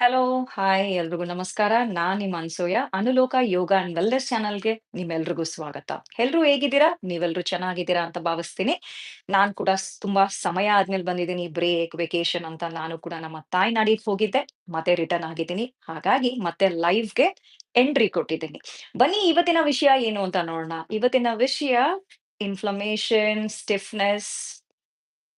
Hello, hi ಎಲ್ರಿಗೂ ನಮಸ್ಕಾರ. ನಾನ್ ನಿಮ್ಮ ಅನ್ಸೂಯ. ಅನುಲೋಕ ಯೋಗ ಅಂಡ್ ವೆಲ್ನೆಸ್ ಚಾನಲ್‌ಗೆ ನಿಮ್ಮೆಲ್ರಿಗೂ ಸ್ವಾಗತ. ಎಲ್ರೂ ಹೇಗಿದ್ದೀರಾ? ನೀವೆಲ್ರೂ ಚೆನ್ನಾಗಿದ್ದೀರಾ ಅಂತ ಭಾವಿಸ್ತೀನಿ. ನಾನ್ ಕೂಡ ತುಂಬಾ ಸಮಯ ಆದ್ಮೇಲೆ ಬಂದಿದ್ದೀನಿ. ಬ್ರೇಕ್, ವೆಕೇಷನ್ ಅಂತ ನಾನು ಕೂಡ ನಮ್ಮ ತಾಯ್ನಾಡಿಗ್ ಹೋಗಿದ್ದೆ. ಮತ್ತೆ ರಿಟರ್ನ್ ಆಗಿದ್ದೀನಿ. ಹಾಗಾಗಿ ಮತ್ತೆ ಲೈವ್‌ಗೆ ಎಂಟ್ರಿ ಕೊಟ್ಟಿದ್ದೀನಿ. ಬನ್ನಿ ಇವತ್ತಿನ ವಿಷಯ ಏನು ಅಂತ ನೋಡೋಣ. ಇವತ್ತಿನ ವಿಷಯ ಇನ್ಫ್ಲಮೇಷನ್, ಸ್ಟಿಫ್ನೆಸ್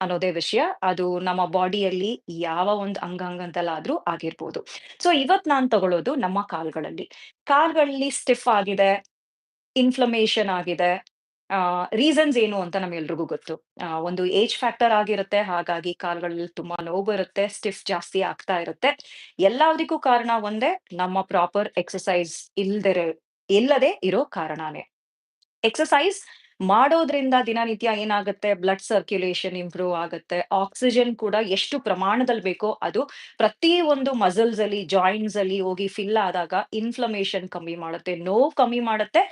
ಅನ್ನೋದೇ ವಿಷಯ. ಅದು ನಮ್ಮ ಬಾಡಿಯಲ್ಲಿ ಯಾವ ಒಂದು ಅಂಗಾಂಗದಲ್ಲಾದ್ರೂ ಆಗಿರ್ಬೋದು. ಸೊ ಇವತ್ ನಾನ್ ತಗೊಳ್ಳೋದು ನಮ್ಮ ಕಾಲ್ಗಳಲ್ಲಿ. ಕಾಲ್ಗಳಲ್ಲಿ ಸ್ಟಿಫ್ ಆಗಿದೆ, ಇನ್ಫ್ಲಮೇಷನ್ ಆಗಿದೆ. ರೀಸನ್ಸ್ ಏನು ಅಂತ ನಮ್ಗೆಲ್ರಿಗೂ ಗೊತ್ತು. ಒಂದು ಏಜ್ ಫ್ಯಾಕ್ಟರ್ ಆಗಿರುತ್ತೆ. ಹಾಗಾಗಿ ಕಾಲ್ಗಳಲ್ಲಿ ತುಂಬಾ ನೋವು ಬರುತ್ತೆ. ಸ್ಟಿಫ್ ಜಾಸ್ತಿ ಆಗ್ತಾ ಇರುತ್ತೆ. ಎಲ್ಲದಕ್ಕೂ ಕಾರಣ ಒಂದೇ ನಮ್ಮ ಪ್ರಾಪರ್ ಎಕ್ಸಸೈಸ್ ಇಲ್ದಿರ ಇಲ್ಲದೆ ಇರೋ ಕಾರಣನೇ ಎಕ್ಸರ್ಸೈಸ್ ಮಾಡೋದ್ರಿಂದ ದಿನನಿತ್ಯ ಏನಾಗುತ್ತೆ ಬ್ಲಡ್ ಸರ್ಕ್ಯುಲೇಷನ್ ಇಂಪ್ರೂವ್ ಆಗುತ್ತೆ. ಆಕ್ಸಿಜನ್ ಕೂಡ ಎಷ್ಟು ಪ್ರಮಾಣದಲ್ಲಿ ಬೇಕೋ ಅದು ಪ್ರತಿ ಒಂದು ಮಸಲ್ಸ್ ಅಲ್ಲಿ, ಜಾಯಿಂಟ್ಸ್ ಅಲ್ಲಿ ಹೋಗಿ ಫಿಲ್ ಆದಾಗ ಇನ್ಫ್ಲಮೇಷನ್ ಕಮ್ಮಿ ಮಾಡುತ್ತೆ, ನೋವು ಕಮ್ಮಿ ಮಾಡುತ್ತೆ.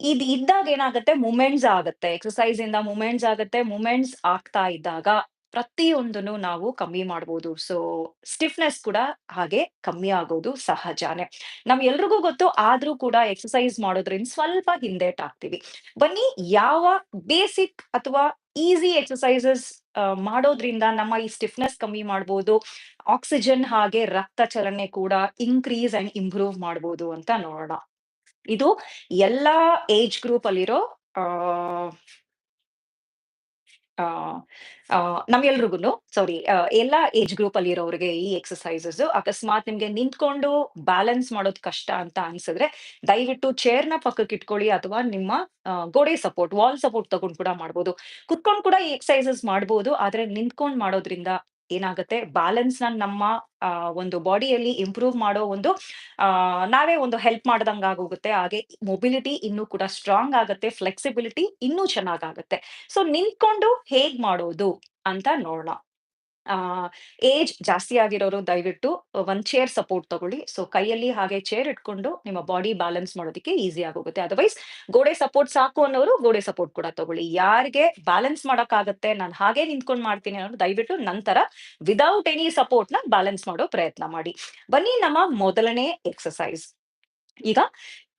ಇದ್ ಇದ್ದಾಗ ಏನಾಗುತ್ತೆ ಮೂಮೆಂಟ್ಸ್ ಆಗುತ್ತೆ. ಎಕ್ಸಸೈಸ್ ಇಂದ ಮೂಮೆಂಟ್ಸ್ ಆಗುತ್ತೆ. ಮೂಮೆಂಟ್ಸ್ ಆಗ್ತಾ ಇದ್ದಾಗ ಪ್ರತಿಯೊಂದನ್ನು ನಾವು ಕಮ್ಮಿ ಮಾಡ್ಬೋದು. ಸೊ ಸ್ಟಿಫ್ನೆಸ್ ಕೂಡ ಹಾಗೆ ಕಮ್ಮಿ ಆಗೋದು ಸಹಜಾನೆ ನಮ್ ಎಲ್ರಿಗೂ ಗೊತ್ತು, ಆದ್ರೂ ಕೂಡ ಎಕ್ಸಸೈಸ್ ಮಾಡೋದ್ರಿಂದ ಸ್ವಲ್ಪ ಹಿಂದೇಟಾಗ್ತೀವಿ. ಬನ್ನಿ, ಯಾವ ಬೇಸಿಕ್ ಅಥವಾ ಈಸಿ ಎಕ್ಸಸೈಸಸ್ ಮಾಡೋದ್ರಿಂದ ನಮ್ಮ ಈ ಸ್ಟಿಫ್ನೆಸ್ ಕಮ್ಮಿ ಮಾಡ್ಬೋದು. ಆಕ್ಸಿಜನ್ ಹಾಗೆ ರಕ್ತ ಚಲನೆ ಕೂಡ ಇನ್ಕ್ರೀಸ್ ಅಂಡ್ ಇಂಪ್ರೂವ್ ಮಾಡ್ಬೋದು ಅಂತ ನೋಡೋಣ. ಇದು ಎಲ್ಲಾ ಏಜ್ ಗ್ರೂಪ್ ಅಲ್ಲಿರೋ ನಮ್ಗೆಲ್ರಿಗೂನು ಸಾರಿ ಎಲ್ಲಾ ಏಜ್ ಗ್ರೂಪ್ ಅಲ್ಲಿರೋರ್ಗೆ ಈ ಎಕ್ಸಸೈಸಸ್ ಅಕಸ್ಮಾತ್ ನಿಮ್ಗೆ ನಿಂತ್ಕೊಂಡು ಬ್ಯಾಲೆನ್ಸ್ ಮಾಡೋದ್ ಕಷ್ಟ ಅಂತ ಅನ್ಸಿದ್ರೆ ದಯವಿಟ್ಟು ಚೇರ್ನ ಪಕ್ಕಕ್ಕೆ ಇಟ್ಕೊಳ್ಳಿ ಅಥವಾ ನಿಮ್ಮ ಗೋಡೆ ಸಪೋರ್ಟ್, ವಾಲ್ ಸಪೋರ್ಟ್ ತಗೊಂಡ್ ಕೂಡ ಮಾಡ್ಬೋದು. ಕುತ್ಕೊಂಡು ಕೂಡ ಈ ಎಕ್ಸಸೈಸಸ್ ಮಾಡ್ಬೋದು. ಆದ್ರೆ ನಿಂತ್ಕೊಂಡ್ ಮಾಡೋದ್ರಿಂದ ಏನಾಗುತ್ತೆ ಬ್ಯಾಲೆನ್ಸ್ನ ನಮ್ಮ ಒಂದು ಬಾಡಿಯಲ್ಲಿ ಇಂಪ್ರೂವ್ ಮಾಡೋ ಒಂದು ನಾವೇ ಒಂದು ಹೆಲ್ಪ್ ಮಾಡ್ದಂಗ ಆಗೋಗುತ್ತೆ. ಹಾಗೆ ಮೊಬಿಲಿಟಿ ಇನ್ನೂ ಕೂಡ ಸ್ಟ್ರಾಂಗ್ ಆಗುತ್ತೆ. ಫ್ಲೆಕ್ಸಿಬಿಲಿಟಿ ಇನ್ನೂ ಚೆನ್ನಾಗಾಗುತ್ತೆ. ಸೊ ನಿಂತ್ಕೊಂಡು ಹೇಗ್ ಮಾಡೋದು ಅಂತ ನೋಡೋಣ. ಏಜ್ ಜಾಸ್ತಿ ಆಗಿರೋರು ದಯವಿಟ್ಟು ಒಂದ್ ಚೇರ್ ಸಪೋರ್ಟ್ ತಗೊಳ್ಳಿ. ಸೊ ಕೈಯಲ್ಲಿ ಹಾಗೆ ಚೇರ್ ಇಟ್ಕೊಂಡು ನಿಮ್ಮ ಬಾಡಿ ಬ್ಯಾಲೆನ್ಸ್ ಮಾಡೋದಕ್ಕೆ ಈಸಿ ಆಗೋಗುತ್ತೆ. ಅದರ್ವೈಸ್ ಗೋಡೆ ಸಪೋರ್ಟ್ ಸಾಕು ಅನ್ನೋರು ಗೋಡೆ ಸಪೋರ್ಟ್ ಕೂಡ ತಗೊಳ್ಳಿ. ಯಾರಿಗೆ ಬ್ಯಾಲೆನ್ಸ್ ಮಾಡಕ್ಕಾಗತ್ತೆ, ನಾನು ಹಾಗೆ ನಿಂತ್ಕೊಂಡ್ ಮಾಡ್ತೀನಿ ಅನ್ನೋರು ದಯವಿಟ್ಟು ನಂತರ ವಿದೌಟ್ ಎನಿ ಸಪೋರ್ಟ್ನ ಬ್ಯಾಲೆನ್ಸ್ ಮಾಡೋ ಪ್ರಯತ್ನ ಮಾಡಿ. ಬನ್ನಿ ನಮ್ಮ ಮೊದಲನೇ ಎಕ್ಸಸೈಸ್ ಈಗ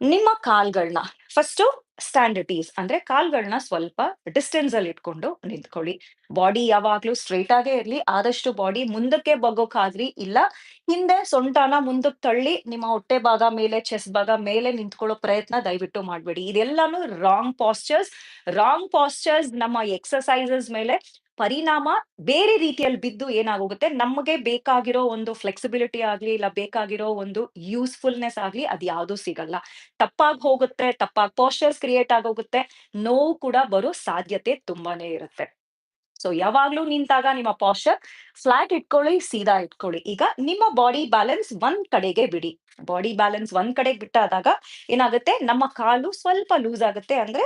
ನಿಮ್ಮ ಕಾಲ್ಗಳನ್ನ ಫಸ್ಟು ಸ್ಟ್ಯಾಂಡ್ ಅಟ್ ಈಸ್ ಅಂದ್ರೆ ಕಾಲ್ಗಳನ್ನ ಸ್ವಲ್ಪ ಡಿಸ್ಟೆನ್ಸ್ ಅಲ್ಲಿ ಇಟ್ಕೊಂಡು ನಿಂತ್ಕೊಳ್ಳಿ. ಬಾಡಿ ಯಾವಾಗ್ಲೂ ಸ್ಟ್ರೈಟ್ ಆಗೇ ಇರ್ಲಿ. ಆದಷ್ಟು ಬಾಡಿ ಮುಂದಕ್ಕೆ ಬಗ್ಗೋಕಾದ್ರಿ ಇಲ್ಲ ಹಿಂದೆ ಸೊಂಟನ ಮುಂದಕ್ಕೆ ತಳ್ಳಿ ನಿಮ್ಮ ಹೊಟ್ಟೆ ಭಾಗ ಮೇಲೆ, ಚೆಸ್ ಭಾಗ ಮೇಲೆ ನಿಂತ್ಕೊಳ್ಳೋ ಪ್ರಯತ್ನ ದಯವಿಟ್ಟು ಮಾಡ್ಬೇಡಿ. ಇದೆಲ್ಲಾನು ರಾಂಗ್ ಪಾಸ್ಚರ್ಸ್. ರಾಂಗ್ ಪಾಸ್ಚರ್ಸ್ ನಮ್ಮ ಎಕ್ಸರ್ಸೈಸಸ್ ಮೇಲೆ ಪರಿಣಾಮ ಬೇರೆ ರೀತಿಯಲ್ಲಿ ಬಿದ್ದು ಏನಾಗೋಗುತ್ತೆ ನಮಗೆ ಬೇಕಾಗಿರೋ ಒಂದು ಫ್ಲೆಕ್ಸಿಬಿಲಿಟಿ ಆಗ್ಲಿ, ಇಲ್ಲ ಬೇಕಾಗಿರೋ ಒಂದು ಯೂಸ್‌ಫುಲ್‌ನೆಸ್ ಆಗ್ಲಿ ಯಾವುದು ಸಿಗಲ್ಲ. ತಪ್ಪಾಗ್ ಹೋಗುತ್ತೆ, ತಪ್ಪಾಗ್ ಪಾಸ್ಚರ್ಸ್ ಕ್ರಿಯೇಟ್ ಆಗೋಗುತ್ತೆ. ನೋವು ಕೂಡ ಬರೋ ಸಾಧ್ಯತೆ ತುಂಬಾನೇ ಇರುತ್ತೆ. ಸೊ ಯಾವಾಗ್ಲೂ ನಿಂತಾಗ ನಿಮ್ಮ ಪಾಶ್ಚರ್ ಫ್ಲಾಟ್ ಇಟ್ಕೊಳ್ಳಿ, ಸೀದಾ ಇಟ್ಕೊಳ್ಳಿ. ಈಗ ನಿಮ್ಮ ಬಾಡಿ ಬ್ಯಾಲೆನ್ಸ್ ಒಂದ್ ಕಡೆಗೆ ಬಿಡಿ. ಬಾಡಿ ಬ್ಯಾಲೆನ್ಸ್ ಒಂದ್ ಕಡೆಗೆ ಬಿಟ್ಟಾದಾಗ ಏನಾಗುತ್ತೆ ನಮ್ಮ ಕಾಲು ಸ್ವಲ್ಪ ಲೂಸ್ ಆಗುತ್ತೆ. ಅಂದ್ರೆ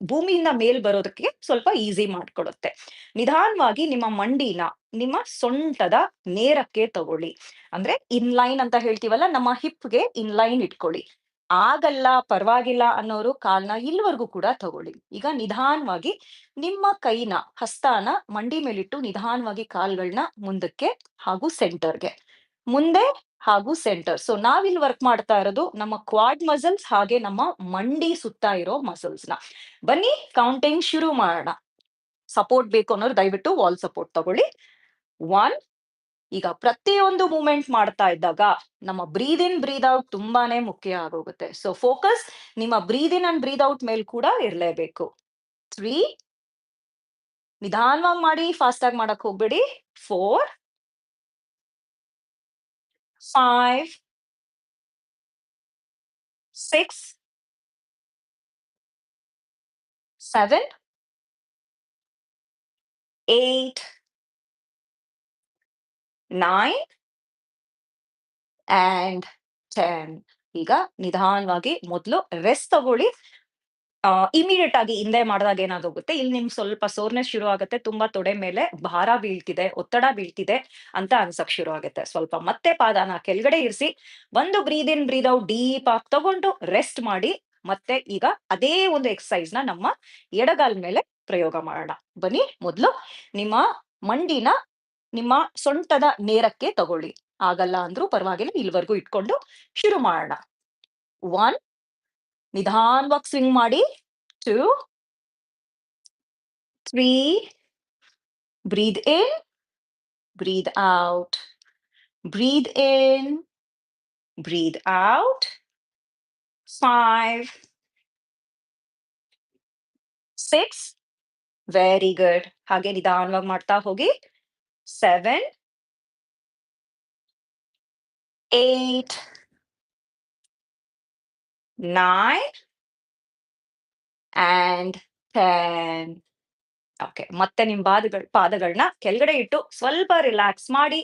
ಭೂಮಿಯಿಂದ ಮೇಲ್ ಬರೋದಕ್ಕೆ ಸ್ವಲ್ಪ ಈಸಿ ಮಾಡ್ಕೊಡುತ್ತೆ. ನಿಧಾನವಾಗಿ ನಿಮ್ಮ ಮಂಡಿನ ನಿಮ್ಮ ಸೊಂಟದ ನೇರಕ್ಕೆ ತಗೊಳ್ಳಿ. ಅಂದ್ರೆ ಇನ್‌ಲೈನ್ ಅಂತ ಹೇಳ್ತೀವಲ್ಲ ನಮ್ಮ ಹಿಪ್‌ಗೆ ಇನ್‌ಲೈನ್ ಇಟ್ಕೊಳ್ಳಿ. ಆಗಲ್ಲ, ಪರವಾಗಿಲ್ಲ ಅನ್ನೋರು ಕಾಲ್ನ ಇಲ್ಲಿವರೆಗೂ ಕೂಡ ತಗೊಳ್ಳಿ. ಈಗ ನಿಧಾನವಾಗಿ ನಿಮ್ಮ ಕೈನ ಹಸ್ತಾನ ಮಂಡಿ ಮೇಲಿಟ್ಟು ನಿಧಾನವಾಗಿ ಕಾಲ್ಗಳನ್ನ ಮುಂದಕ್ಕೆ ಹಾಗೂ ಸೆಂಟರ್‌ಗೆ. ಮುಂದೆ ಹಾಗೂ ಸೆಂಟರ್. ಸೊ ನಾವಿಲ್ಲಿ ವರ್ಕ್ ಮಾಡ್ತಾ ಇರೋದು ನಮ್ಮ ಕ್ವಾಡ್ ಮಸಲ್ಸ್ ಹಾಗೆ ನಮ್ಮ ಮಂಡಿ ಸುತ್ತ ಇರೋ ಮಸಲ್ಸ್ನ ಬನ್ನಿ ಕೌಂಟಿಂಗ್ ಶುರು ಮಾಡೋಣ. ಸಪೋರ್ಟ್ ಬೇಕು ಅನ್ನೋರು ದಯವಿಟ್ಟು ವಾಲ್ ಸಪೋರ್ಟ್ ತಗೊಳ್ಳಿ. ಒನ್ ಈಗ ಪ್ರತಿಯೊಂದು ಮೂಮೆಂಟ್ ಮಾಡ್ತಾ ಇದ್ದಾಗ ನಮ್ಮ ಬ್ರೀದ್ ಇನ್, ಬ್ರೀದ್ ಔಟ್ ತುಂಬಾನೇ ಮುಖ್ಯ ಆಗೋಗುತ್ತೆ. ಸೊ ಫೋಕಸ್ ನಿಮ್ಮ breathe in and breathe out ಮೇಲ್ ಕೂಡ ಇರಲೇಬೇಕು ತ್ರೀ ನಿಧಾನವಾಗಿ ಮಾಡಿ ಫಾಸ್ಟ್ ಆಗಿ ಮಾಡಕ್ ಹೋಗ್ಬೇಡಿ. 4 5 6 7 8 9 ಆಂಡ್ 10 ಈಗ ನಿಧಾನವಾಗಿ ಮೊದ್ಲು ರೆಸ್ಟ್ ತಗೊಳ್ಳಿ. ಇಮಿಡಿಯೇಟ್ ಆಗಿ ಹಿಂದೆ ಮಾಡಿದಾಗ ಏನಾಗೋಗುತ್ತೆ, ಇಲ್ಲಿ ನಿಮ್ ಸ್ವಲ್ಪ ಸೋರ್‌ನೆಸ್ ಶುರು ಆಗುತ್ತೆ. ತುಂಬಾ ತೊಡೆ ಮೇಲೆ ಭಾರ ಬೀಳ್ತಿದೆ, ಒತ್ತಡ ಬೀಳ್ತಿದೆ ಅಂತ ಅನ್ಸಕ್ ಶುರು ಆಗುತ್ತೆ. ಸ್ವಲ್ಪ ಮತ್ತೆ ಪಾದನ ಕೆಳಗಡೆ ಇರಿಸಿ, ಒಂದು breathe in, breathe out deep ಆಗಿ ತಗೊಂಡು ರೆಸ್ಟ್ ಮಾಡಿ. ಮತ್ತೆ ಈಗ ಅದೇ ಒಂದು ಎಕ್ಸರ್ಸೈಸ್‌ನ ನಮ್ಮ ಎಡಗಾಲ್ ಮೇಲೆ ಪ್ರಯೋಗ ಮಾಡೋಣ. ಬನ್ನಿ ಮೊದ್ಲು ನಿಮ್ಮ ಮಂಡಿನ ನಿಮ್ಮ ಸೊಂಟದ ನೇರಕ್ಕೆ ತಗೊಳ್ಳಿ. ಆಗಲ್ಲ ಅಂದ್ರೂ ಪರವಾಗಿಲ್ಲ. ಇಲ್ಲಿವರೆಗೂ ಇಟ್ಕೊಂಡು ಶುರು ಮಾಡೋಣ. 1 ನಿಧಾನವಾಗಿ ಸ್ವಿಂಗ್ ಮಾಡಿ. 2 3 breathe in, breathe out. Breathe in, breathe out. 5 6 very good. ಹಾಗೆ ನಿಧಾನವಾಗಿ ಮಾಡ್ತಾ ಹೋಗಿ. 7 8 9 ಅಂಡ್ 10 ಓಕೆ. ಮತ್ತೆ ನಿಮ್ ಬಾದಗಳ್ ಪಾದಗಳನ್ನ ಕೆಳಗಡೆ ಇಟ್ಟು ಸ್ವಲ್ಪ ರಿಲ್ಯಾಕ್ಸ್ ಮಾಡಿ.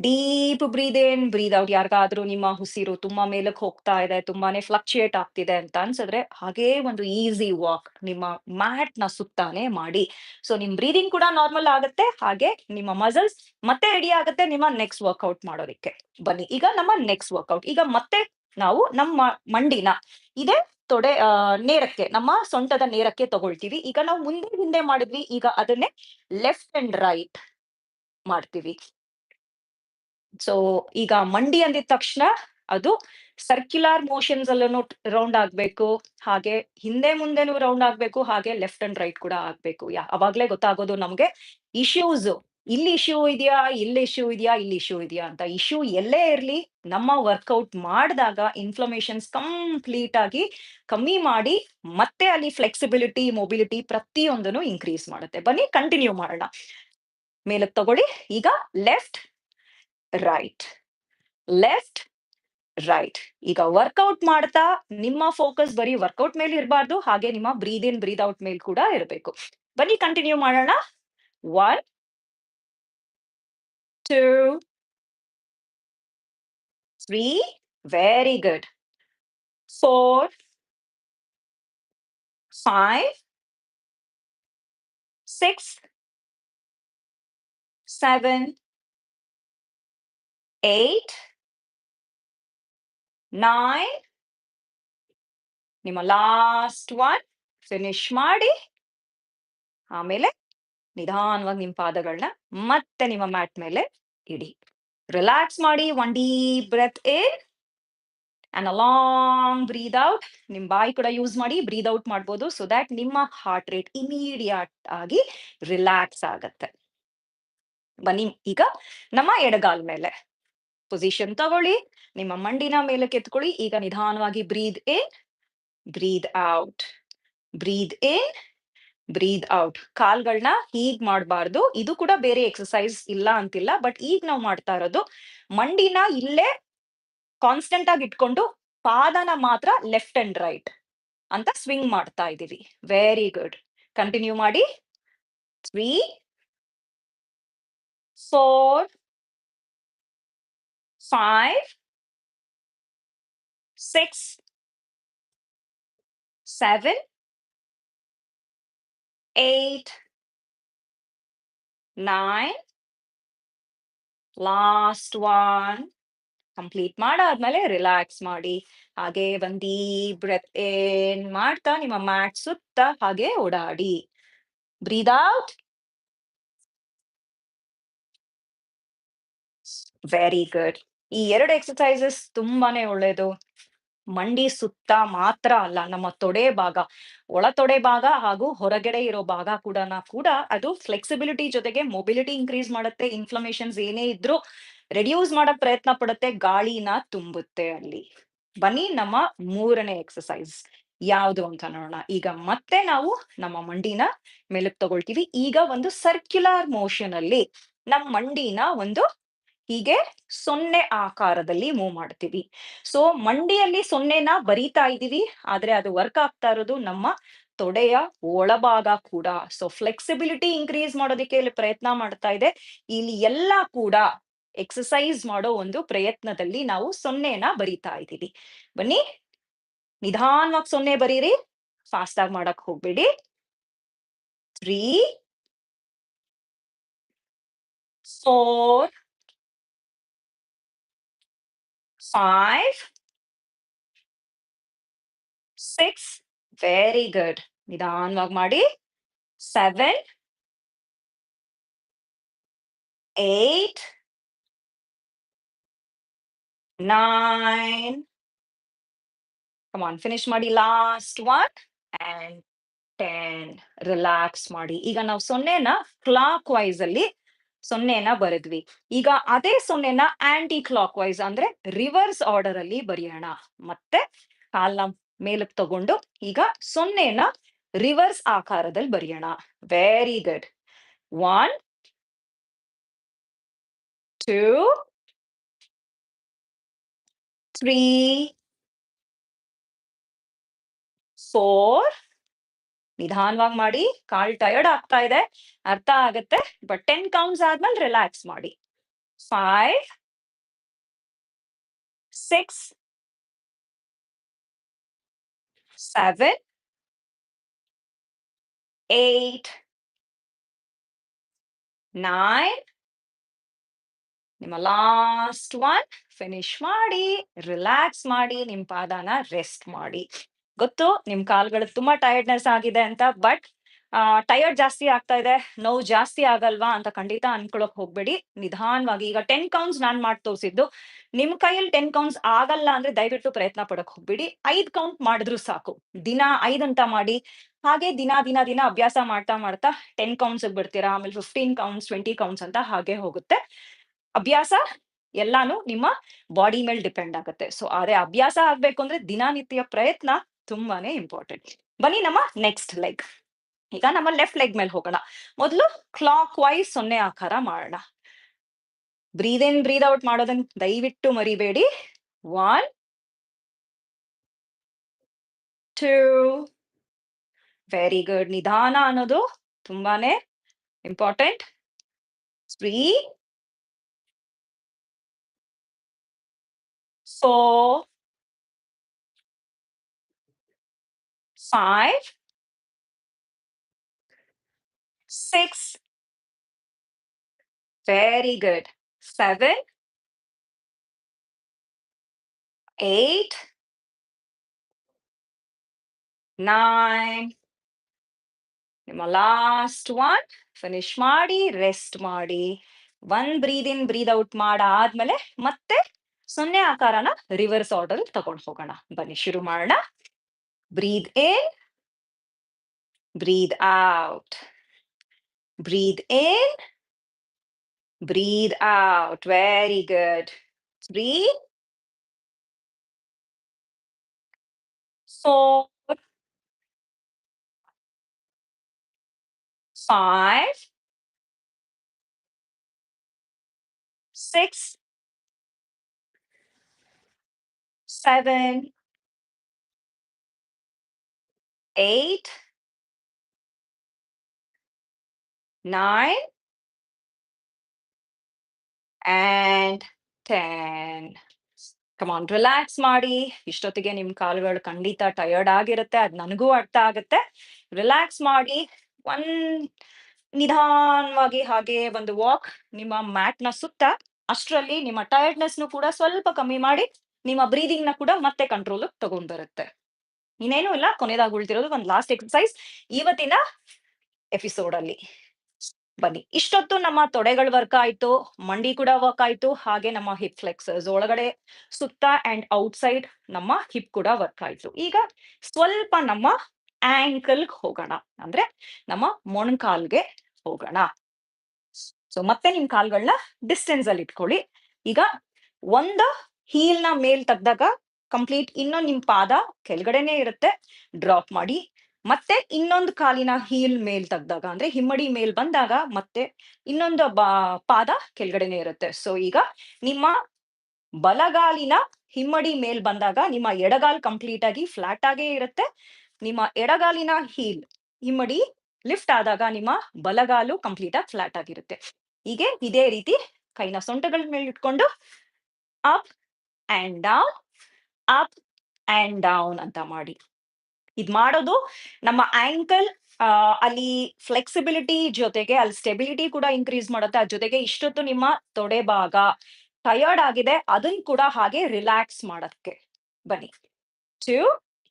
Deep breathe in, breathe out. ಯಾರಿಗಾದ್ರೂ ನಿಮ್ಮ ಉಸಿರು ತುಂಬಾ ಮೇಲಕ್ಕೆ ಹೋಗ್ತಾ ಇದೆ, ತುಂಬಾನೇ ಫ್ಲಕ್ಚುಯೇಟ್ ಆಗ್ತಿದೆ ಅಂತ ಅನ್ಸಿದ್ರೆ, ಹಾಗೇ ಒಂದು ಈಸಿ ವಾಕ್ ನಿಮ್ಮ ಮ್ಯಾಟ್ನ ಸುತ್ತಾನೆ ಮಾಡಿ. ಸೊ ನಿಮ್ ಬ್ರೀದಿಂಗ್ ಕೂಡ ನಾರ್ಮಲ್ ಆಗುತ್ತೆ. ಹಾಗೆ ನಿಮ್ಮ ಮಸಲ್ಸ್ ಮತ್ತೆ ರೆಡಿ ಆಗುತ್ತೆ ನಿಮ್ಮ ನೆಕ್ಸ್ಟ್ ವರ್ಕೌಟ್ ಮಾಡೋದಿಕ್ಕೆ. ಬನ್ನಿ ಈಗ ನಮ್ಮ ನೆಕ್ಸ್ಟ್ ವರ್ಕೌಟ್. ಈಗ ಮತ್ತೆ ನಾವು ನಮ್ಮ ಮಂಡಿನ ಇದೆ ತೊಡೆ ನೇರಕ್ಕೆ, ನಮ್ಮ ಸೊಂಟದ ನೇರಕ್ಕೆ ತಗೊಳ್ತೀವಿ. ಈಗ ನಾವು ಮುಂದೆ ಹಿಂದೆ ಮಾಡಿದ್ವಿ. ಈಗ ಅದನ್ನೇ ಲೆಫ್ಟ್ ಅಂಡ್ ರೈಟ್ ಮಾಡ್ತೀವಿ. ಸೊ ಈಗ ಮಂಡಿ ಅಂದಿದ ತಕ್ಷಣ ಅದು ಸರ್ಕ್ಯುಲರ್ ಮೋಷನ್ಸ್ ಅಲ್ಲೂ ರೌಂಡ್ ಆಗ್ಬೇಕು. ಹಾಗೆ ಹಿಂದೆ ಮುಂದೆನೂ ರೌಂಡ್ ಆಗ್ಬೇಕು. ಹಾಗೆ ಲೆಫ್ಟ್ ಅಂಡ್ ರೈಟ್ ಕೂಡ ಆಗ್ಬೇಕು. ಯಾ, ಅವಾಗ್ಲೇ ಗೊತ್ತಾಗೋದು ನಮ್ಗೆ ಇಶ್ಯೂಸ್ ಇಲ್ಲಿ ಇಶ್ಯೂ ಇದೆಯಾ? ಇಲ್ಲಿ ಇಶ್ಯೂ ಇದೆಯಾ? ಇಲ್ಲಿ ಇಶ್ಯೂ ಇದೆಯಾ ಅಂತ. ಇಶ್ಯೂ ಎಲ್ಲೇ ಇರ್ಲಿ ನಮ್ಮ ವರ್ಕೌಟ್ ಮಾಡಿದಾಗ ಇನ್ಫ್ಲಮೇಷನ್ಸ್ ಕಂಪ್ಲೀಟ್ ಆಗಿ ಕಮ್ಮಿ ಮಾಡಿ ಮತ್ತೆ ಅಲ್ಲಿ ಫ್ಲೆಕ್ಸಿಬಿಲಿಟಿ, ಮೊಬಿಲಿಟಿ ಪ್ರತಿಯೊಂದನ್ನು ಇನ್ಕ್ರೀಸ್ ಮಾಡುತ್ತೆ. ಬನ್ನಿ ಕಂಟಿನ್ಯೂ ಮಾಡೋಣ. ಮೇಲಕ್ಕೆ ತಗೊಳ್ಳಿ. ಈಗ ಲೆಫ್ಟ್, ರೈಟ್, ಲೆಫ್ಟ್, ರೈಟ್. ಈಗ ವರ್ಕೌಟ್ ಮಾಡ್ತಾ ನಿಮ್ಮ ಫೋಕಸ್ ಬರೀ ವರ್ಕೌಟ್ ಮೇಲೆ ಇರಬಾರ್ದು. ಹಾಗೆ ನಿಮ್ಮ ಬ್ರೀದ್ ಇನ್, ಬ್ರೀದ್ ಔಟ್ ಮೇಲೆ ಕೂಡ ಇರಬೇಕು. ಬನ್ನಿ ಕಂಟಿನ್ಯೂ ಮಾಡೋಣ. 1 2 3 ವೆರಿ ಗುಡ್. 4 5 6 7 8 9 ನಿಮ್ಮ ಲಾಸ್ಟ್ ಒನ್ ಫಿನಿಶ್ ಮಾಡಿ. ಆಮೇಲೆ ನಿಧಾನವಾಗಿ ನಿಮ್ಮ ಪಾದಗಳನ್ನ ಮತ್ತೆ ನಿಮ್ಮ ಮ್ಯಾಟ್ ಮೇಲೆ ಇಡಿ. ರಿಲ್ಯಾಕ್ಸ್ ಮಾಡಿ. One deep breath in and a long breath out. ನಿಮ್ ಬಾಯಿ ಕೂಡ ಯೂಸ್ ಮಾಡಿ ಬ್ರೀದ್ ಔಟ್ ಮಾಡ್ಬೋದು. ಸೊ ದ್ಯಾಟ್ ನಿಮ್ಮ ಹಾರ್ಟ್ ರೇಟ್ ಇಮಿಡಿಯೇಟ್ ಆಗಿ ರಿಲ್ಯಾಕ್ಸ್ ಆಗತ್ತೆ. ಬನ್ನಿ ಈಗ ನಮ್ಮ ಎಡಗಾಲ್ ಮೇಲೆ ಪೊಸಿಷನ್ ತಗೊಳ್ಳಿ. ನಿಮ್ಮ ಮಂಡಿನ ಮೇಲೆ ಕೆತ್ಕೊಳ್ಳಿ ಈಗ ನಿಧಾನವಾಗಿ breathe in, breathe out, breathe in, breathe out. ಕಾಲ್ಗಳನ್ನ ಹೀಗ್ ಮಾಡಬಾರ್ದು ಇದು ಕೂಡ ಬೇರೆ ಎಕ್ಸಸೈಸ್ ಇಲ್ಲ ಅಂತಿಲ್ಲ. ಬಟ್ ಈಗ ನಾವು ಮಾಡ್ತಾ ಇರೋದು ಮಂಡಿನ ಇಲ್ಲೇ ಕಾನ್ಸ್ಟೆಂಟ್ ಆಗಿ ಇಟ್ಕೊಂಡು ಪಾದನ ಮಾತ್ರ ಲೆಫ್ಟ್ ಅಂಡ್ ರೈಟ್ ಅಂತ ಸ್ವಿಂಗ್ ಮಾಡ್ತಾ ಇದ್ದೀವಿ ವೆರಿ ಗುಡ್. ಕಂಟಿನ್ಯೂ ಮಾಡಿ. 3 4 5 6 7 8 9 ಲಾಸ್ಟ್ ಒನ್. ಕಂಪ್ಲೀಟ್ ಮಾಡಾದ್ಮೇಲೆ ರಿಲ್ಯಾಕ್ಸ್ ಮಾಡಿ. ಹಾಗೆ ಒಂದ್ ಬ್ರೆತ್ ಏನ್ ಮಾಡ್ತಾ ನಿಮ್ಮ ಮ್ಯಾಟ್ ಸುತ್ತ ಹಾಗೆ ಓಡಾಡಿ. Breathe out. Very good. ಈ ಎರಡು ಎಕ್ಸರ್ಸೈಸಸ್ ತುಂಬಾನೇ ಒಳ್ಳೇದು. ಮಂಡಿ ಸುತ್ತ ಮಾತ್ರ ಅಲ್ಲ, ನಮ್ಮ ತೊಡೆ ಭಾಗ, ಒಳ ತೊಡೆ ಭಾಗ ಹಾಗೂ ಹೊರಗಡೆ ಇರೋ ಭಾಗ ಕೂಡನ ಕೂಡ ಅದು ಫ್ಲೆಕ್ಸಿಬಿಲಿಟಿ ಜೊತೆಗೆ ಮೊಬಿಲಿಟಿ ಇನ್ಕ್ರೀಸ್ ಮಾಡುತ್ತೆ. ಇನ್ಫ್ಲಮೇಷನ್ಸ್ ಏನೇ ಇದ್ರೂ ರೆಡ್ಯೂಸ್ ಮಾಡಕ್ ಪ್ರಯತ್ನ ಪಡುತ್ತೆ. ಗಾಳಿನ ತುಂಬುತ್ತೆ ಅಲ್ಲಿ. ಬನ್ನಿ ನಮ್ಮ ಮೂರನೇ ಎಕ್ಸಸೈಸ್ ಯಾವುದು ಅಂತ ನೋಡೋಣ. ಈಗ ಮತ್ತೆ ನಾವು ನಮ್ಮ ಮಂಡಿನ ಮೇಲಕ್ಕೆ ತಗೊಳ್ತೀವಿ. ಈಗ ಒಂದು ಸರ್ಕ್ಯುಲರ್ ಮೋಷನ್ ಅಲ್ಲಿ ನಮ್ಮ ಮಂಡಿನ ಒಂದು ಹೀಗೆ ಸೊನ್ನೆ ಆಕಾರದಲ್ಲಿ ಮೂವ್ ಮಾಡ್ತೀವಿ. ಸೊ ಮಂಡಿಯಲ್ಲಿ ಸೊನ್ನೆನ ಬರೀತಾ ಇದೀವಿ. ಆದ್ರೆ ಅದು ವರ್ಕ್ ಆಗ್ತಾ ಇರೋದು ನಮ್ಮ ತೊಡೆಯ ಒಳಭಾಗ ಕೂಡ. ಸೊ ಫ್ಲೆಕ್ಸಿಬಿಲಿಟಿ ಇನ್ಕ್ರೀಸ್ ಮಾಡೋದಕ್ಕೆ ಇಲ್ಲಿ ಪ್ರಯತ್ನ ಮಾಡ್ತಾ ಇದೆ. ಇಲ್ಲಿ ಎಲ್ಲ ಕೂಡ ಎಕ್ಸಸೈಸ್ ಮಾಡೋ ಒಂದು ಪ್ರಯತ್ನದಲ್ಲಿ ನಾವು ಸೊನ್ನೆನ ಬರಿತಾ ಇದೀವಿ. ಬನ್ನಿ, ನಿಧಾನವಾಗಿ ಸೊನ್ನೆ ಬರೀರಿ. ಫಾಸ್ಟ್ ಆಗಿ ಮಾಡಕ್ ಹೋಗ್ಬೇಡಿ. 3 4 5 6 ವೆರಿ ಗುಡ್. ನಿಧಾನವಾಗಿ ಮಾಡಿ. 7 eight nine come on finish ಮಾಡಿ last one and ten relax ಮಾಡಿ ಈಗ ನಾವು ಸೊನ್ನೆನ ಕ್ಲಾಕ್ ವೈಸ್ ಅಲ್ಲಿ ಸೊನ್ನೆನ ಬರೆದ್ವಿ. ಈಗ ಅದೇ ಸೊನ್ನೆನ ಆಂಟಿ ಕ್ಲಾಕ್ ವೈಸ್ ಅಂದ್ರೆ ರಿವರ್ಸ್ ಆರ್ಡರ್ ಅಲ್ಲಿ ಬರೆಯೋಣ. ಮತ್ತೆ ಕಾಲ್ನ ಮೇಲಕ್ಕೆ ತಗೊಂಡು ಈಗ ಸೊನ್ನೆನ ರಿವರ್ಸ್ ಆಕಾರದಲ್ಲಿ ಬರೆಯೋಣ. Very good one two three four ನಿಧಾನವಾಗಿ ಮಾಡಿ, ಕಾಲ್ ಟಯರ್ಡ್ ಆಗ್ತಾ ಇದೆ, ಅರ್ಥ ಆಗತ್ತೆ ಬಟ್ ಟೆನ್ ಕೌಂಟ್ಸ್ ಆದ್ಮೇಲೆ ರಿಲ್ಯಾಕ್ಸ್ ಮಾಡಿ. Five six seven eight nine ನಿಮ್ಮ ಲಾಸ್ಟ್ ಒನ್ ಫಿನಿಶ್ ಮಾಡಿ ರಿಲ್ಯಾಕ್ಸ್ ಮಾಡಿ, ನಿಮ್ ಪಾದನ ರೆಸ್ಟ್ ಮಾಡಿ. ಗೊತ್ತು, ನಿಮ್ ಕಾಲ್ಗಳು ತುಂಬಾ ಟಯರ್ಡ್ನೆಸ್ ಆಗಿದೆ ಅಂತ ಬಟ್ ಟಯರ್ಡ್ ಜಾಸ್ತಿ ಆಗ್ತಾ ಇದೆ, ನೋವು ಜಾಸ್ತಿ ಆಗಲ್ವಾ ಅಂತ ಖಂಡಿತ ಅನ್ಕೊಳಕ್ ಹೋಗ್ಬೇಡಿ. ನಿಧಾನವಾಗಿ, ಈಗ ಟೆನ್ ಕೌಂಟ್ಸ್ ನಾನ್ ಮಾಡಿ ತೋರಿಸಿದ್ದು, ನಿಮ್ ಕೈಯಲ್ಲಿ ಟೆನ್ ಕೌಂಟ್ಸ್ ಆಗಲ್ಲ ಅಂದ್ರೆ ದಯವಿಟ್ಟು ಪ್ರಯತ್ನ ಪಡಕ್ ಹೋಗ್ಬೇಡಿ. ಐದ್ ಕೌಂಟ್ ಮಾಡಿದ್ರು ಸಾಕು. ದಿನ ಐದ್ ಅಂತ ಮಾಡಿ, ಹಾಗೆ ದಿನ ದಿನ ದಿನ ಅಭ್ಯಾಸ ಮಾಡ್ತಾ ಮಾಡ್ತಾ ಟೆನ್ ಕೌಂಟ್ಸ್ ಬಿಡ್ತೀರಾ, ಆಮೇಲೆ ಫಿಫ್ಟೀನ್ ಕೌಂಟ್ಸ್ ಟ್ವೆಂಟಿ ಕೌಂಟ್ಸ್ ಅಂತ ಹಾಗೆ ಹೋಗುತ್ತೆ. ಅಭ್ಯಾಸ ಎಲ್ಲಾನು ನಿಮ್ಮ ಬಾಡಿ ಮೇಲೆ ಡಿಪೆಂಡ್ ಆಗುತ್ತೆ. ಸೊ ಅದೇ ಅಭ್ಯಾಸ ಆಗ್ಬೇಕು ಅಂದ್ರೆ ದಿನನಿತ್ಯ ಪ್ರಯತ್ನ ತುಂಬಾನೇ ಇಂಪಾರ್ಟೆಂಟ್ ಬನ್ನಿ ನಮ್ಮ ನೆಕ್ಸ್ಟ್ ಲೆಗ್ ಈಗ ನಮ್ಮ ಲೆಫ್ಟ್ ಲೆಗ್ ಮೇಲೆ ಹೋಗೋಣ. ಮೊದಲು ಕ್ಲಾಕ್ ವೈಸ್ ಸೊನ್ನೆ ಆಕಾರ ಮಾಡೋಣ. ಬ್ರೀದ್ ಇನ್ ಬ್ರೀದ್ ಔಟ್ ಮಾಡೋದನ್ನ ದಯವಿಟ್ಟು ಮರಿಬೇಡಿ. ಒನ್ ಟೂ ವೆರಿ ಗುಡ್ ನಿಧಾನ ಅನ್ನೋದು ತುಂಬಾನೇ important three four five, six, very good, seven, eight, nine, ನಿಮ್ಮ ಲಾಸ್ಟ್ ಒನ್ ಫಿನಿಶ್ ಮಾಡಿ ರೆಸ್ಟ್ ಮಾಡಿ one breathe in breathe out ಮಾಡಾದ್ಮೇಲೆ ಮತ್ತೆ ಸೊನ್ನೆ ಆಕಾರನ ರಿವರ್ಸ್ ಆರ್ಡರ್ ತಗೊಂಡು ಹೋಗೋಣ ಬನ್ನಿ ಶುರು ಮಾಡೋಣ Breathe in, breathe out. Breathe in, breathe out. Very good. Three, four, five, six, seven, eight, nine, and come on relax ಮಾಡಿ ಇಷ್ಟೊತ್ತಿಗೆ ನಿಮ್ ಕಾಲುಗಳು ಖಂಡಿತ ಟಯರ್ಡ್ ಆಗಿರುತ್ತೆ. ಅದ್ ನನಗೂ ಅರ್ಥ ಆಗುತ್ತೆ. ರಿಲ್ಯಾಕ್ಸ್ ಮಾಡಿ ಒಂದ್ ನಿಧಾನವಾಗಿ ಹಾಗೆ ಒಂದು ವಾಕ್ ನಿಮ್ಮ ಮ್ಯಾಟ್ನ ಸುತ್ತ ಅಷ್ಟರಲ್ಲಿ ನಿಮ್ಮ ಟಯರ್ಡ್ನೆಸ್ ಕೂಡ ಸ್ವಲ್ಪ ಕಮ್ಮಿ ಮಾಡಿ ನಿಮ್ಮ ಬ್ರೀದಿಂಗ್ನ ಕೂಡ ಮತ್ತೆ ಕಂಟ್ರೋಲ್ ತಗೊಂಡ್ ಬರುತ್ತೆ. ಇನ್ನೇನು ಇಲ್ಲ ಕೊನೆದಾಗಿ ಉಳ್ತಿರೋದು ಒಂದು ಲಾಸ್ಟ್ ಎಕ್ಸಸೈಸ್ ಇವತ್ತಿನ ಎಪಿಸೋಡ್ ಅಲ್ಲಿ. ಬನ್ನಿ. ಇಷ್ಟೊತ್ತು ನಮ್ಮ ತೊಡೆಗಳು ವರ್ಕ್ ಆಯ್ತು, ಮಂಡಿ ಕೂಡ ವರ್ಕ್ ಆಯ್ತು, ಹಾಗೆ ನಮ್ಮ ಹಿಪ್ ಫ್ಲೆಕ್ಸರ್ಸ್ ಒಳಗಡೆ ಸುತ್ತ ಅಂಡ್ ಔಟ್ ಸೈಡ್ ನಮ್ಮ ಹಿಪ್ ಕೂಡ ವರ್ಕ್ ಆಯ್ತು. ಈಗ ಸ್ವಲ್ಪ ನಮ್ಮ ಆಂಕಲ್ ಹೋಗೋಣ. ಅಂದ್ರೆ ನಮ್ಮ ಮೊಣಕಾಲ್ಗೆ ಹೋಗೋಣ. ಸೊ ಮತ್ತೆ ನಿಮ್ ಕಾಲ್ಗಳನ್ನ ಡಿಸ್ಟೆನ್ಸ್ ಅಲ್ಲಿ ಇಟ್ಕೊಳ್ಳಿ. ಈಗ ಒಂದು ಹೀಲ್ನ ಮೇಲ್ ತೆಗ್ದಾಗ ಕಂಪ್ಲೀಟ್ ಇನ್ನೊಂದು ನಿಮ್ ಪಾದ ಕೆಳಗಡೆನೆ ಇರುತ್ತೆ ಡ್ರಾಪ್ ಮಾಡಿ. ಮತ್ತೆ ಇನ್ನೊಂದು ಕಾಲಿನ ಹೀಲ್ ಮೇಲ್ ತೆಗ್ದಾಗ, ಅಂದ್ರೆ ಹಿಮ್ಮಡಿ ಮೇಲ್ ಬಂದಾಗ ಮತ್ತೆ ಇನ್ನೊಂದು ಪಾದ ಕೆಳಗಡೆನೆ ಇರುತ್ತೆ. ಸೊ ಈಗ ನಿಮ್ಮ ಬಲಗಾಲಿನ ಹಿಮ್ಮಡಿ ಮೇಲ್ ಬಂದಾಗ ನಿಮ್ಮ ಎಡಗಾಲ್ ಕಂಪ್ಲೀಟ್ ಆಗಿ ಫ್ಲಾಟ್ ಆಗೇ ಇರುತ್ತೆ. ನಿಮ್ಮ ಎಡಗಾಲಿನ ಹೀಲ್ ಹಿಮ್ಮಡಿ ಲಿಫ್ಟ್ ಆದಾಗ ನಿಮ್ಮ ಬಲಗಾಲು ಕಂಪ್ಲೀಟ್ ಆಗಿ ಫ್ಲಾಟ್ ಆಗಿರುತ್ತೆ. ಹೀಗೆ ಇದೇ ರೀತಿ ಕೈನ ಸೊಂಟಗಳ ಮೇಲೆ ಇಟ್ಕೊಂಡು up and down up and down ಅಂತ ಮಾಡಿ. ಇದು ಮಾಡೋದು ನಮ್ಮ ಆಂಕಲ್ ಅಲ್ಲಿ ಫ್ಲೆಕ್ಸಿಬಿಲಿಟಿ ಜೊತೆಗೆ, ಅಲ್ಲಿ ಸ್ಟೆಬಿಲಿಟಿ ಕೂಡ ಇನ್ಕ್ರೀಸ್ ಮಾಡುತ್ತೆ. ಅದ್ರ ಜೊತೆಗೆ ಇಷ್ಟೊತ್ತು ನಿಮ್ಮ ತೊಡೆ ಭಾಗ ಟಯರ್ಡ್ ಆಗಿದೆ ಅದನ್ನ ಕೂಡ ಹಾಗೆ ರಿಲ್ಯಾಕ್ಸ್ ಮಾಡಕ್ಕೆ ಬನ್ನಿ. Two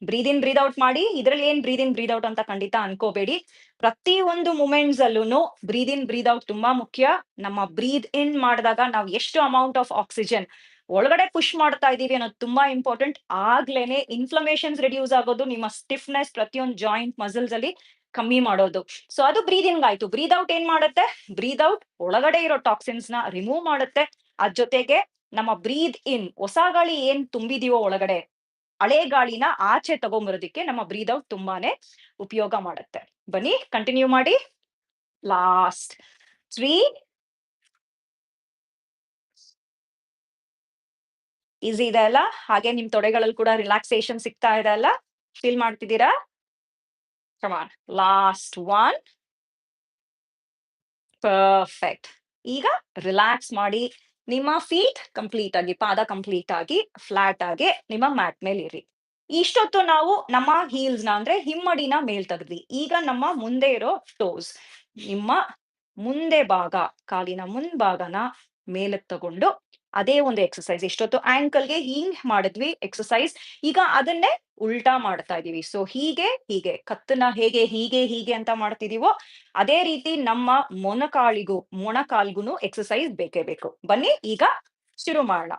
breathe in breathe out ಮಾಡಿ. ಇದ್ರಲ್ಲಿ ಏನ್ ಬ್ರೀದ್ ಇನ್ ಬ್ರೀದ್ ಔಟ್ ಅಂತ ಖಂಡಿತ ಅನ್ಕೋಬೇಡಿ. ಪ್ರತಿ ಒಂದು ಮೂಮೆಂಟ್ಸ್ ಅಲ್ಲೂ ಬ್ರೀದ್ ಇನ್ ಬ್ರೀದ್ ಔಟ್ ತುಂಬಾ ಮುಖ್ಯ. ನಮ್ಮ ಬ್ರೀದ್ ಇನ್ ಮಾಡಿದಾಗ ನಾವು ಎಷ್ಟು ಅಮೌಂಟ್ ಆಫ್ ಆಕ್ಸಿಜನ್ ಒಳಗಡೆ ಪುಷ್ ಮಾಡ್ತಾ ಇದೀವಿ ಅನ್ನೋದು ತುಂಬಾ ಇಂಪಾರ್ಟೆಂಟ್ ಆಗ್ಲೇನೆ ಇನ್ಫ್ಲಮೇಷನ್ಸ್ ರಿಡ್ಯೂಸ್ ಆಗೋದು ನಿಮ್ಮ ಸ್ಟಿಫ್ನೆಸ್ ಪ್ರತಿಯೊಂದು ಜಾಯಿಂಟ್ ಮಸಲ್ಸ್ ಅಲ್ಲಿ ಕಮ್ಮಿ ಮಾಡೋದು. ಸೊ ಅದು ಬ್ರೀದಿಂಗ್ ಆಯ್ತು. ಬ್ರೀದ್ ಔಟ್ ಏನ್ ಮಾಡುತ್ತೆ? ಬ್ರೀದ್ ಔಟ್ ಒಳಗಡೆ ಇರೋ ಟಾಕ್ಸಿನ್ಸ್ನ ರಿಮೂವ್ ಮಾಡುತ್ತೆ. ಅದ್ ಜೊತೆಗೆ ನಮ್ಮ ಬ್ರೀದ್ ಇನ್ ಹೊಸ ಗಾಳಿ ಏನ್ ತುಂಬಿದೀವೋ ಒಳಗಡೆ, ಹಳೆ ಗಾಳಿನ ಆಚೆ ತಗೊಂಬರೋದಿಕ್ಕೆ ನಮ್ಮ ಬ್ರೀದ್ ಔಟ್ ತುಂಬಾನೇ ಉಪಯೋಗ ಮಾಡುತ್ತೆ. ಬನ್ನಿ ಕಂಟಿನ್ಯೂ ಮಾಡಿ. ಲಾಸ್ಟ್ ತ್ರೀ ಈಸಿ ಇದೆ ಅಲ್ಲ? ಹಾಗೆ ನಿಮ್ ತೊಡೆಗಳಲ್ಲಿ ಕೂಡ ರಿಲ್ಯಾಕ್ಸೇಷನ್ ಸಿಗ್ತಾ ಇದೆ ಅಲ್ಲ? ಫೀಲ್ ಮಾಡ್ತಿದ್ದೀರಾ? Come on last one perfect ಈಗ ರಿಲ್ಯಾಕ್ಸ್ ಮಾಡಿ, ನಿಮ್ಮ ಫೀಟ್ ಕಂಪ್ಲೀಟ್ ಆಗಿ, ಪಾದ ಕಂಪ್ಲೀಟ್ ಆಗಿ ಫ್ಲಾಟ್ ಆಗಿ, ನಿಮ್ಮ ಮ್ಯಾಟ್ ಮೇಲೆ ಇರಿ. ಇಷ್ಟೊತ್ತು ನಾವು ನಮ್ಮ ಹೀಲ್ಸ್ನ ಅಂದ್ರೆ ಹಿಮ್ಮಡಿನ ಮೇಲ್ ತೆಗ್ದಿ ಈಗ ನಮ್ಮ ಮುಂದೆ ಇರೋ ಟೋಸ್ ನಿಮ್ಮ ಮುಂದೆ ಭಾಗ, ಕಾಲಿನ ಮುಂಭಾಗನ ಮೇಲಕ್ಕೆ ತಗೊಂಡು ಅದೇ ಒಂದು ಎಕ್ಸಸೈಸ್ ಇಷ್ಟೊತ್ತು ಆಂಕಲ್ಗೆ ಹಿಂಗ್ ಮಾಡಿದ್ವಿ ಎಕ್ಸಸೈಸ್ ಈಗ ಅದನ್ನೇ ಉಲ್ಟಾ ಮಾಡ್ತಾ ಇದೀವಿ. ಸೊ ಹೀಗೆ ಹೀಗೆ, ಕತ್ತನ್ನ ಹೇಗೆ, ಹೀಗೆ ಹೀಗೆ ಅಂತ ಮಾಡ್ತಿದೀವೋ, ಅದೇ ರೀತಿ ನಮ್ಮ ಮೊಣಕಾಲಿಗೂ, ಮೊಣಕಾಲ್ಗುನು ಎಕ್ಸಸೈಸ್ ಬೇಕೇ ಬೇಕು. ಬನ್ನಿ, ಈಗ ಶುರು ಮಾಡೋಣ.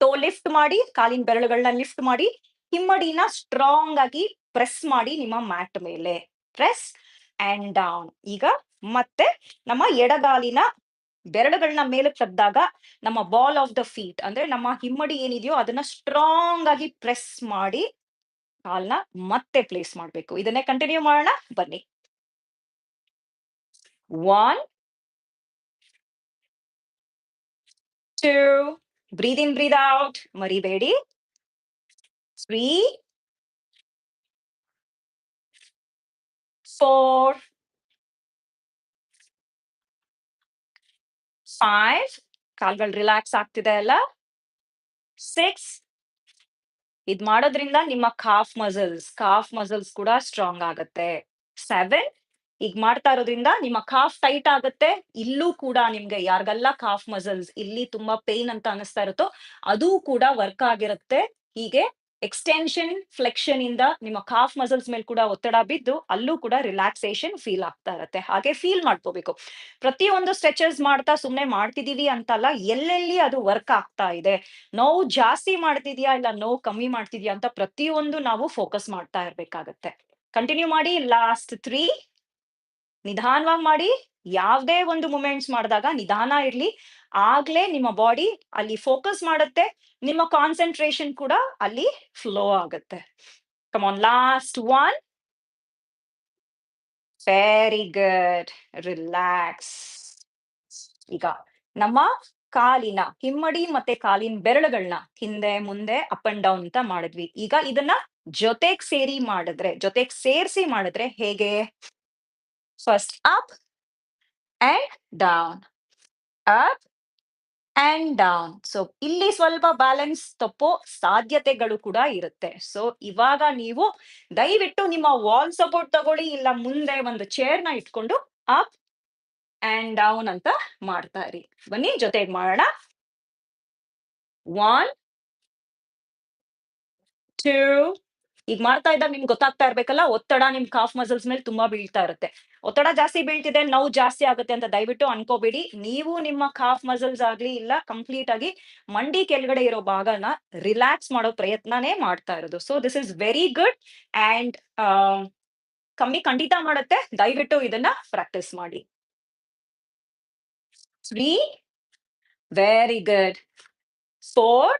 ಟೋ ಲಿಫ್ಟ್ ಮಾಡಿ, ಕಾಲಿನ ಬೆರಳುಗಳನ್ನ ಲಿಫ್ಟ್ ಮಾಡಿ, ಹಿಮ್ಮಡಿನ ಸ್ಟ್ರಾಂಗ್ ಆಗಿ ಪ್ರೆಸ್ ಮಾಡಿ ನಿಮ್ಮ ಮ್ಯಾಟ್ ಮೇಲೆ. ಪ್ರೆಸ್ ಅಂಡ್ ಡೌನ್ ಈಗ ಮತ್ತೆ ನಮ್ಮ ಎಡಗಾಲಿನ ಬೆರಳುಗಳನ್ನ ಮೇಲೆ ತೆಗ್ದಾಗ ನಮ್ಮ ಬಾಲ್ ಆಫ್ ದ ಫೀಟ್ ಅಂದ್ರೆ ನಮ್ಮ ಹಿಮ್ಮಡಿ ಏನಿದೆಯೋ ಅದನ್ನ ಸ್ಟ್ರಾಂಗ್ ಆಗಿ ಪ್ರೆಸ್ ಮಾಡಿ ಕಾಲ್ನ ಮತ್ತೆ ಪ್ಲೇಸ್ ಮಾಡ್ಬೇಕು. ಇದನ್ನೇ ಕಂಟಿನ್ಯೂ ಮಾಡೋಣ? ಬನ್ನಿ. One two breathe in breathe out ಮರಿಬೇಡಿ. ತ್ರೀ ಫೋರ್ ಫೈವ್ ಕಾಲ್ಗಳು ರಿಲ್ಯಾಕ್ಸ್ ಆಗ್ತಿದೆ ಅಲ್ಲ? ಸಿಕ್ಸ್ ಇದ್ ಮಾಡೋದ್ರಿಂದ ನಿಮ್ಮ ಕಾಫ್ ಮಸಲ್ಸ್ ಕಾಫ್ ಮಸಲ್ಸ್ ಕೂಡ ಸ್ಟ್ರಾಂಗ್ ಆಗತ್ತೆ. ಸೆವೆನ್ ಈಗ ಮಾಡ್ತಾ ಇರೋದ್ರಿಂದ ನಿಮ್ಮ ಕಾಫ್ ಟೈಟ್ ಆಗುತ್ತೆ. ಇಲ್ಲೂ ಕೂಡ ನಿಮ್ಗೆ ಯಾರಿಗೆಲ್ಲ ಕಾಫ್ ಮಸಲ್ಸ್ ಇಲ್ಲಿ ತುಂಬಾ ಪೇನ್ ಅಂತ ಅನಿಸ್ತಾ ಇರುತ್ತೋ, ಅದು ಕೂಡ ವರ್ಕ್ ಆಗಿರುತ್ತೆ. ಹೀಗೆ ಎಕ್ಸ್ಟೆನ್ಷನ್ ಫ್ಲೆಕ್ಷನ್ ಇಂದ ನಿಮ್ಮ ಕಾಫ್ ಮಸಲ್ಸ್ ಮೇಲೆ ಕೂಡ ಒತ್ತಡ ಬಿದ್ದು ಅಲ್ಲೂ ಕೂಡ ರಿಲ್ಯಾಕ್ಸೇಷನ್ ಫೀಲ್ ಆಗ್ತಾ ಇರುತ್ತೆ. ಹಾಗೆ ಫೀಲ್ ಮಾಡ್ಕೋಬೇಕು. ಪ್ರತಿಯೊಂದು ಸ್ಟ್ರೆಚಸ್ ಮಾಡ್ತಾ ಸುಮ್ನೆ ಮಾಡ್ತಿದೀವಿ ಅಂತಲ್ಲ, ಎಲ್ಲೆಲ್ಲಿ ಅದು ವರ್ಕ್ ಆಗ್ತಾ ಇದೆ? ನೋವು ಜಾಸ್ತಿ ಮಾಡ್ತಿದ್ಯಾ ಇಲ್ಲ ನೋವು ಕಮ್ಮಿ ಮಾಡ್ತಿದ್ಯಾ ಅಂತ ಪ್ರತಿಯೊಂದು ನಾವು ಫೋಕಸ್ ಮಾಡ್ತಾ ಇರ್ಬೇಕಾಗತ್ತೆ. ಕಂಟಿನ್ಯೂ ಮಾಡಿ ಲಾಸ್ಟ್ ತ್ರೀ ನಿಧಾನವಾಗಿ ಮಾಡಿ, ಯಾವ್ದೇ ಒಂದು ಮೂಮೆಂಟ್ಸ್ ಮಾಡಿದಾಗ ನಿಧಾನ ಇರ್ಲಿ. ಆಗ್ಲೇ ನಿಮ್ಮ ಬಾಡಿ ಅಲ್ಲಿ ಫೋಕಸ್ ಮಾಡುತ್ತೆ. ನಿಮ್ಮ ಕಾನ್ಸಂಟ್ರೇಷನ್ ಕೂಡ ಅಲ್ಲಿ ಫ್ಲೋ ಆಗುತ್ತೆ. On, last one. Very good. Relax. ಈಗ ನಮ್ಮ ಕಾಲಿನ ಹಿಮ್ಮಡಿ ಮತ್ತೆ ಕಾಲಿನ ಬೆರಳುಗಳನ್ನ ಹಿಂದೆ, ಮುಂದೆ, ಅಪ್ ಅಂಡ್ ಡೌನ್ ಅಂತ ಮಾಡಿದ್ವಿ. ಈಗ ಇದನ್ನ ಜೊತೆಗ್ ಸೇರಿ ಮಾಡಿದ್ರೆ, ಜೊತೆಗ್ ಸೇರ್ಸಿ ಮಾಡಿದ್ರೆ ಹೇಗೆ? First up and down. Up and down so ಇಲ್ಲಿ ಸ್ವಲ್ಪ ಬ್ಯಾಲೆನ್ಸ್ ತಪ್ಪೋ ಸಾಧ್ಯತೆಗಳು ಕೂಡ ಇರುತ್ತೆ. ಸೊ ಇವಾಗ ನೀವು ದಯವಿಟ್ಟು ನಿಮ್ಮ ವಾಲ್ ಸಪೋರ್ಟ್ ತಗೊಳ್ಳಿ, ಇಲ್ಲ ಮುಂದೆ ಒಂದು ಚೇರ್ನ ಇಟ್ಕೊಂಡು ಅಪ್ ಅಂಡ್ ಡೌನ್ ಅಂತ ಮಾಡ್ತಾ ಇರಿ ಬನ್ನಿ, ಜೊತೆಗೆ ಮಾಡೋಣ. ಒನ್ ಟೂ ಈಗ ಮಾಡ್ತಾ ಇದ್ದಾಗ ನಿಮ್ಗೆ ಗೊತ್ತಾಗ್ತಾ ಇರ್ಬೇಕಲ್ಲ, ಒತ್ತಡ ನಿಮ್ ಕಾಫ್ ಮಸಲ್ಸ್ ಮೇಲೆ ತುಂಬಾ ಬೀಳ್ತಾ ಇರುತ್ತೆ. ಒತ್ತಡ ಜಾಸ್ತಿ ಬೀಳ್ತಿದೆ, ನೋವು ಜಾಸ್ತಿ ಆಗುತ್ತೆ ಅಂತ ದಯವಿಟ್ಟು ಅನ್ಕೋಬೇಡಿ. ನೀವು ನಿಮ್ಮ ಕಾಫ್ ಮಸಲ್ಸ್ ಆಗ್ಲಿ ಇಲ್ಲ ಕಂಪ್ಲೀಟ್ ಆಗಿ ಮಂಡಿ ಕೆಳಗಡೆ ಇರೋ ಭಾಗನ ರಿಲ್ಯಾಕ್ಸ್ ಮಾಡೋ ಪ್ರಯತ್ನನೇ ಮಾಡ್ತಾ ಇರೋದು. So this is very good and ಕಮ್ಮಿ ಖಂಡಿತ ಮಾಡುತ್ತೆ. ದಯವಿಟ್ಟು ಇದನ್ನ ಪ್ರಾಕ್ಟೀಸ್ ಮಾಡಿ. Three very good four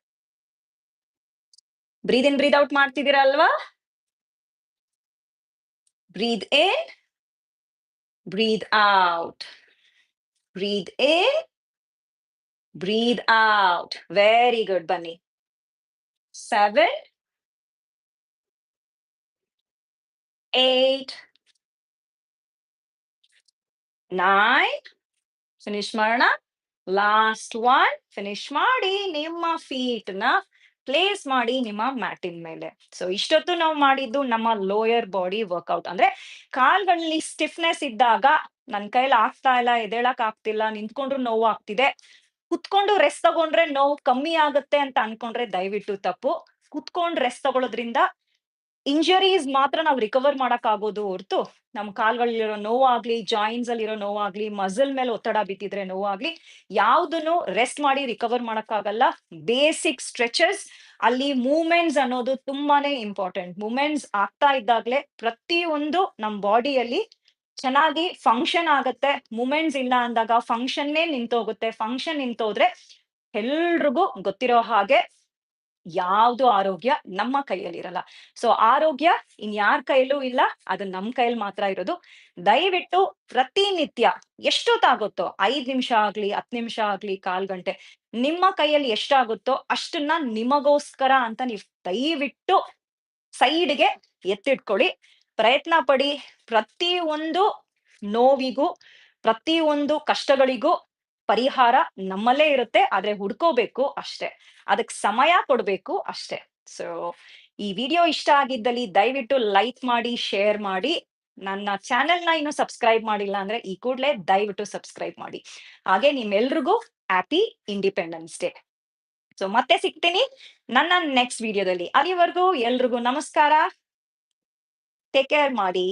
breathe in breathe out ಮಾಡ್ತಿದ್ದೀರಾ ಅಲ್ವಾ breathe in breathe out breathe in breathe out very good ಬನ್ನಿ ಸೆವೆನ್ ಏಟ್ ನೈನ್ ಫಿನಿಶ್ ಮಾಡೋಣ ಲಾಸ್ಟ್ ಒನ್ ಫಿನಿಶ್ ಮಾಡಿ ನಿಮ್ಮ ಫೀಟ್ನ ಪ್ಲೇಸ್ ಮಾಡಿ ನಿಮ್ಮ ಮ್ಯಾಟಿನ್ ಮೇಲೆ. ಸೊ ಇಷ್ಟೊತ್ತು ನಾವು ಮಾಡಿದ್ದು ನಮ್ಮ ಲೋಯರ್ ಬಾಡಿ ವರ್ಕೌಟ್ ಅಂದ್ರೆ ಕಾಲ್ಗಳಲ್ಲಿ ಸ್ಟಿಫ್ನೆಸ್ ಇದ್ದಾಗ ನನ್ ಕೈಲಿ ಆಗ್ತಾ ಇಲ್ಲ ಎದೇಳಕ್ ಆಗ್ತಿಲ್ಲ, ನಿಂತ್ಕೊಂಡ್ರು ನೋವು ಆಗ್ತಿದೆ. ಕುತ್ಕೊಂಡು ರೆಸ್ಟ್ ತಗೊಂಡ್ರೆ ನೋವು ಕಮ್ಮಿ ಆಗುತ್ತೆ ಅಂತ ಅನ್ಕೊಂಡ್ರೆ ದಯವಿಟ್ಟು ತಪ್ಪು. ಕುತ್ಕೊಂಡ್ ರೆಸ್ಟ್ ತಗೊಳೋದ್ರಿಂದ ಇಂಜುರೀಸ್ ಮಾತ್ರ ನಾವು ರಿಕವರ್ ಮಾಡಕ್ಕಾಗೋದು ಹೊರತು ನಮ್ ಕಾಲ್ಗಳಲ್ಲಿರೋ ನೋವಾಗ್ಲಿ, ಜಾಯಿಂಟ್ಸ್ ಅಲ್ಲಿರೋ ನೋವಾಗ್ಲಿ, ಮಸಲ್ ಮೇಲೆ ಒತ್ತಡ ಬಿದ್ದಿದ್ರೆ ನೋವಾಗ್ಲಿ, ಯಾವ್ದನ್ನು ರೆಸ್ಟ್ ಮಾಡಿ ರಿಕವರ್ ಮಾಡಕ್ಕಾಗಲ್ಲ. ಬೇಸಿಕ್ ಸ್ಟ್ರೆಚಸ್ ಅಲ್ಲಿ ಮೂವ್‌ಮೆಂಟ್ಸ್ ಅನ್ನೋದು ತುಂಬಾನೇ ಇಂಪಾರ್ಟೆಂಟ್. ಮೂಮೆಂಟ್ಸ್ ಆಗ್ತಾ ಇದ್ದಾಗ್ಲೇ ಪ್ರತಿಯೊಂದು ನಮ್ ಬಾಡಿಯಲ್ಲಿ ಚೆನ್ನಾಗಿ ಫಂಕ್ಷನ್ ಆಗತ್ತೆ. ಮೂಮೆಂಟ್ಸ್ ಇಲ್ಲ ಅಂದಾಗ ಫಂಕ್ಷನ್ನೇ ನಿಂತೋಗುತ್ತೆ. ಫಂಕ್ಷನ್ ನಿಂತೋದ್ರೆ ಎಲ್ರಿಗೂ ಗೊತ್ತಿರೋ ಹಾಗೆ ಯಾವ್ದು ಆರೋಗ್ಯ ನಮ್ಮ ಕೈಯಲ್ಲಿರಲ್ಲ. ಸೊ ಆರೋಗ್ಯ ಇನ್ಯಾರ್ ಕೈಯಲ್ಲೂ ಇಲ್ಲ. ಅದು ನಮ್ ಕೈಯಲ್ಲಿ ಮಾತ್ರ ಇರೋದು. ದಯವಿಟ್ಟು ಪ್ರತಿನಿತ್ಯ ಎಷ್ಟೊತ್ತಾಗುತ್ತೋ ಐದ್ ನಿಮಿಷ ಆಗ್ಲಿ, 10 ನಿಮಿಷ ಆಗ್ಲಿ, ಕಾಲ್ ಗಂಟೆ ನಿಮ್ಮ ಕೈಯಲ್ಲಿ ಎಷ್ಟಾಗುತ್ತೋ ಅಷ್ಟನ್ನ ನಿಮಗೋಸ್ಕರ ಅಂತ ನೀವ್ ದಯವಿಟ್ಟು ಸೈಡ್‌ಗೆ ಎತ್ತಿಟ್ಕೊಳ್ಳಿ. ಪ್ರಯತ್ನ ಪಡಿ. ಪ್ರತಿ ಒಂದು ನೋವಿಗೂ, ಪ್ರತಿ ಒಂದು ಕಷ್ಟಗಳಿಗೂ ಪರಿಹಾರ ನಮ್ಮಲ್ಲೇ ಇರುತ್ತೆ. ಆದ್ರೆ ಹುಡ್ಕೋಬೇಕು ಅಷ್ಟೇ. ಅದಕ್ ಸಮಯ ಕೊಡ್ಬೇಕು ಅಷ್ಟೇ. ಸೊ ಈ ವಿಡಿಯೋ ಇಷ್ಟ ಆಗಿದ್ದಲ್ಲಿ ದಯವಿಟ್ಟು ಲೈಕ್ ಮಾಡಿ, ಶೇರ್ ಮಾಡಿ. ನನ್ನ ಚಾನೆಲ್ನ ಇನ್ನು ಸಬ್ಸ್ಕ್ರೈಬ್ ಮಾಡಿಲ್ಲ ಅಂದ್ರೆ ಈ ಕೂಡಲೇ ದಯವಿಟ್ಟು ಸಬ್ಸ್ಕ್ರೈಬ್ ಮಾಡಿ. ಹಾಗೆ ನಿಮ್ಮೆಲ್ರಿಗೂ ಹ್ಯಾಪಿ ಇಂಡಿಪೆಂಡೆನ್ಸ್ ಡೇ. ಸೊ ಮತ್ತೆ ಸಿಗ್ತೀನಿ ನನ್ನ ನೆಕ್ಸ್ಟ್ ವಿಡಿಯೋದಲ್ಲಿ. ಅಲ್ಲಿವರೆಗೂ ಎಲ್ರಿಗೂ ನಮಸ್ಕಾರ. ಟೇಕ್ ಕೇರ್ ಮಾಡಿ.